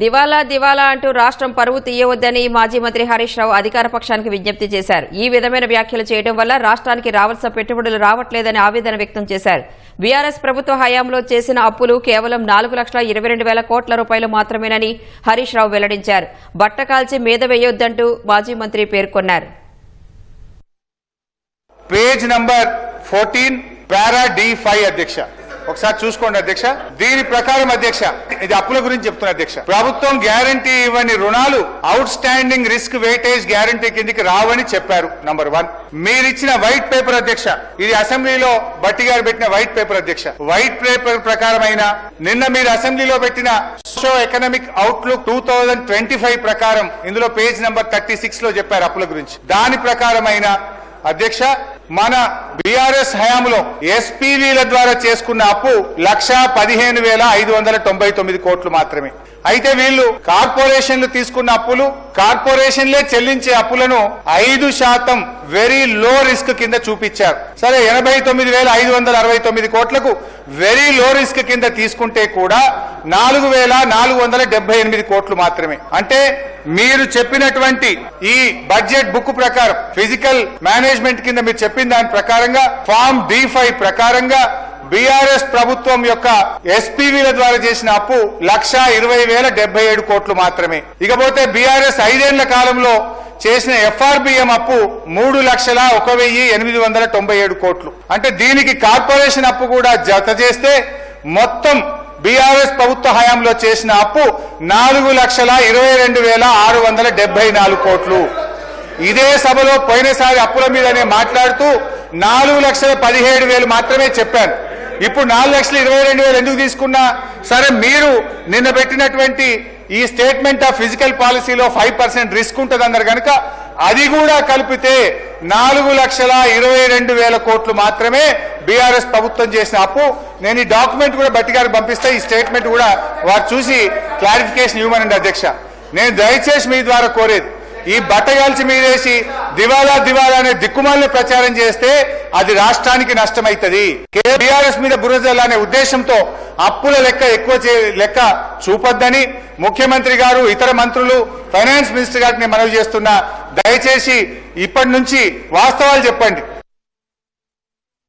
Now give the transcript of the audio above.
దివాలా దివాలా అంటూ రాష్ట్రం పరువు తీయవద్దని మాజీ మంత్రి హరీష్ రావు అధికార పక్షానికి విజ్ఞప్తి చేశారు. ఈ విధమైన వ్యాఖ్యలు చేయడం వల్ల రాష్ట్రానికి రావాల్సిన పెట్టుబడులు రావట్లేదని ఆవేదన వ్యక్తం చేశారు. బీఆర్ఎస్ ప్రభుత్వ హయాంలో చేసిన అప్పులు కేవలం నాలుగు లక్షల ఇరవై రెండు వేల కోట్ల రూపాయలు మాత్రమేనని హరీష్ రావు వెల్లడించారు. బట్ట కాల్చి మీద వేయొద్దంటూ మాజీ మంత్రి పేర్కొన్నారు. Page number fourteen para D five అధ్యక్ష ఒకసారి చూసుకోండి అధ్యక్ష. దీని ప్రకారం అధ్యక్ష ఇది అప్పుల గురించి చెప్తున్నా అధ్యక్ష. ప్రభుత్వం గ్యారంటీ ఇవ్వని రుణాలు outstanding risk weightage guarantee కిందికి రావని చెప్పారు నంబర్ వన్ మీరిచ్చిన వైట్ పేపర్ అధ్యక్ష ఇది అసెంబ్లీలో బట్టి గారు పెట్టిన వైట్ పేపర్ అధ్యక్ష. వైట్ పేపర్ ప్రకారమైన నిన్న మీరు అసెంబ్లీలో పెట్టిన socio economic outlook two thousand twenty five ప్రకారం ఇందులో పేజ్ నెంబర్ థర్టీ సిక్స్లో చెప్పారు అప్పుల గురించి. దాని ప్రకారమైన అధ్యక్ష మన బీఆర్ఎస్ హయాంలో ఎస్పీవీల ద్వారా చేసుకున్న అప్పు లక్ష పదిహేను వేల ఐదు వందల తొంభై తొమ్మిది కోట్లు మాత్రమే. అయితే వీళ్ళు కార్పొరేషన్లు తీసుకున్న అప్పులు కార్పొరేషన్లే చెల్లించే అప్పులను ఐదు శాతం వెరీ లో రిస్క్ కింద చూపించారు. సరే ఎనభై తొమ్మిది వేల ఐదు వందల అరవై తొమ్మిది కోట్లకు వెరీ లో రిస్క్ కింద తీసుకుంటే కూడా నాలుగు వేల నాలుగు వందల డెబ్బై ఎనిమిది కోట్లు మాత్రమే. అంటే మీరు చెప్పినటువంటి ఈ బడ్జెట్ బుక్ ప్రకారం ఫిజికల్ మేనేజ్మెంట్ కింద మీరు చెప్పిన దాని ప్రకారంగా ఫామ్ డి ఫైవ్ ప్రకారంగా బీఆర్ఎస్ ప్రభుత్వం యొక్క ఎస్పీవీల ద్వారా చేసిన అప్పు లక్ష ఇరవై వేల డెబ్బై ఏడు కోట్లు మాత్రమే. ఇకపోతే బీఆర్ఎస్ ఐదేళ్ళ కాలంలో చేసిన ఎఫ్ఆర్బిఎం అప్పు మూడు లక్షల ఒక వెయ్యి ఎనిమిది వందల తొంభై ఏడు కోట్లు. అంటే దీనికి కార్పొరేషన్ అప్పు కూడా జత చేస్తే మొత్తం బీఆర్ఎస్ ప్రభుత్వ హయాంలో చేసిన అప్పు నాలుగు లక్షల ఇరవై రెండు వేల ఆరు వందల డెబ్బై నాలుగు కోట్లు. ఇదే సభలో పోయినసారి అప్పుల మీదనే మాట్లాడుతూ నాలుగు లక్షల పదిహేడు వేలు మాత్రమే చెప్పాను. ఇప్పుడు నాలుగు లక్షల ఇరవై రెండు వేలు ఎందుకు తీసుకున్నా? సరే మీరు నిన్న పెట్టినటువంటి ఈ స్టేట్మెంట్ ఆఫ్ ఫిజికల్ పాలసీలో ఫైవ్ పర్సెంట్ రిస్క్ ఉంటుంది అన్నారు కనుక అది కూడా కలిపితే నాలుగు లక్షల ఇరవై రెండు వేల కోట్లు మాత్రమే బీఆర్ఎస్ ప్రభుత్వం చేసిన అప్పు. నేను ఈ డాక్యుమెంట్ కూడా బట్టి గారికి పంపిస్తే ఈ స్టేట్మెంట్ కూడా వారు చూసి క్లారిఫికేషన్ ఇవ్వమనండి అధ్యక్ష. నేను దయచేసి మీ ద్వారా కోరేది ఈ బట్టగాల్చి మీదేసి దివాలా దివాలా అనే దిక్కుమాలను ప్రచారం చేస్తే అది రాష్ట్రానికి నష్టమైతది. బీఆర్ఎస్ మీద బురజల్ ఉద్దేశంతో అప్పుల లెక్క ఎక్కువ చే- లెక్క చూపొద్దని ముఖ్యమంత్రి గారు ఇతర మంత్రులు ఫైనాన్స్ మినిస్టర్ గారిని మనవి చేస్తున్నా. దయచేసి ఇప్పటి నుంచి వాస్తవాలు చెప్పండి.